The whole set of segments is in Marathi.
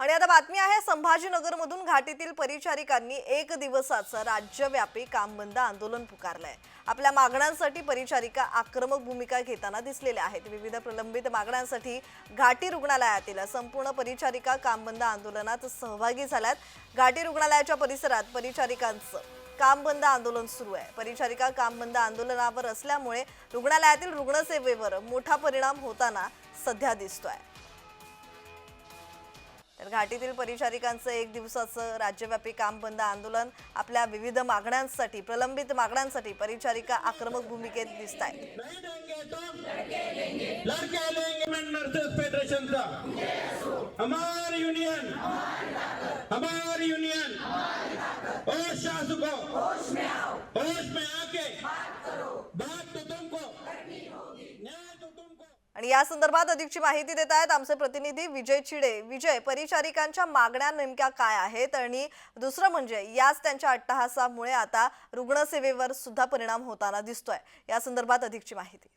आणि आता बातमी आहे संभाजीनगरमधून घाटीतील परिचारिकांनी एक दिवसाचं राज्यव्यापी काम बंद आंदोलन पुकारलंय. आपल्या मागण्यांसाठी परिचारिका आक्रमक भूमिका घेताना दिसलेल्या आहेत. विविध प्रलंबित मागण्यांसाठी घाटी रुग्णालयातील संपूर्ण परिचारिका काम बंद आंदोलनात सहभागी झाल्यात. घाटी रुग्णालयाच्या परिसरात परिचारिकांचं काम बंद आंदोलन सुरू आहे. परिचारिका काम बंद आंदोलनावर असल्यामुळे रुग्णालयातील रुग्णसेवेवर मोठा परिणाम होताना सध्या दिसतोय. तर घाटीतील परिचारिकांचं एक दिवसाचं राज्यव्यापी काम बंद आंदोलन आपल्या विविध मागण्यांसाठी प्रलंबित मागण्यांसाठी परिचारिका आक्रमक भूमिकेत दिसत आहे आणि या संदर्भात अधिकची माहिती देत आहेत आमचे प्रतिनिधी विजय चिडे. विजय परिचारिकांच्या मागण्या नेमक्या काय आहेत? आणि दुसरं म्हणजे याच त्यांच्या अट्टहासामुळे आता रुग्णसेवेवर सुद्धा परिणाम होताना दिसतोय. या संदर्भात अधिकची माहिती.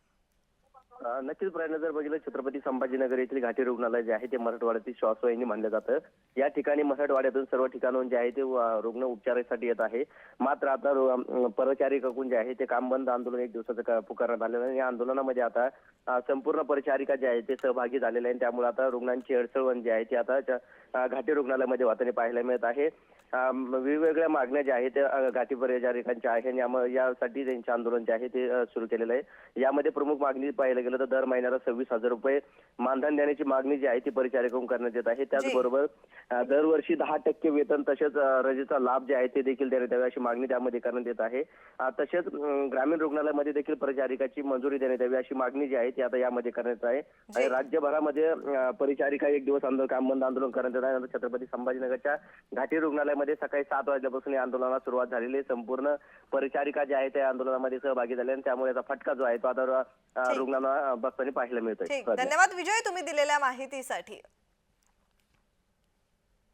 नक्कीच प्रयत्न जर बघितलं छत्रपती संभाजीनगर येथील घाटी रुग्णालय जे आहे ते मराठवाड्यातील श्वासवाहिनी मानलं जातं. या ठिकाणी मराठवाड्यातून सर्व ठिकाणाहून जे आहे ते रुग्ण उपचारासाठी येत आहे. मात्र आता रु- परिचारिकाकडून जे आहे ते काम बंद आंदोलन एक दिवसाचं पुकारण्यात आलेलं आहे. या आंदोलनामध्ये आता संपूर्ण परिचारिका जे आहे ते सहभागी झालेले आहे त्यामुळे आता रुग्णांची अडचण जी आहे ती आता घाटी रुग्णालयामध्ये वाताने पाहायला मिळत आहे. वेगवेगळ्या मागण्या ज्या आहेत त्या घाटी परिचारिकांच्या आहे आणि यासाठी त्यांचे आंदोलन जे आहे ते सुरू केलेलं आहे. यामध्ये प्रमुख मागणी पाहायला गेलं तर दर महिन्याला सव्वीस हजार रुपये मानधन देण्याची मागणी जी आहे ती परिचारिकांकडून करण्यात येत आहे. त्याचबरोबर दरवर्षी दहा टक्के वेतन तसेच रजेचा लाभ जे आहे ते देखील देण्यात यावे अशी मागणी त्यामध्ये करण्यात येत आहे. तसेच ग्रामीण रुग्णालयामध्ये देखील परिचारिकाची मंजुरी देण्यात यावी अशी मागणी जी आहे ती आता यामध्ये करण्यात आहे. आणि राज्यभरामध्ये परिचारिका एक दिवस आंदोलन काम बंद आंदोलन करण्यात येत आहे. छत्रपती संभाजीनगरच्या घाटी रुग्णालयामध्ये सकाळी सात वाजल्यापासून या आंदोलनाला सुरुवात झालेली आहे. संपूर्ण परिचारिका ज्या आहेत त्या आंदोलनामध्ये सहभागी झाल्या आणि त्यामुळे याचा फटका जो आहे तो आता रुग्णांना बसताना पाहायला मिळतोय. धन्यवाद विजय तुम्ही दिलेल्या माहितीसाठी.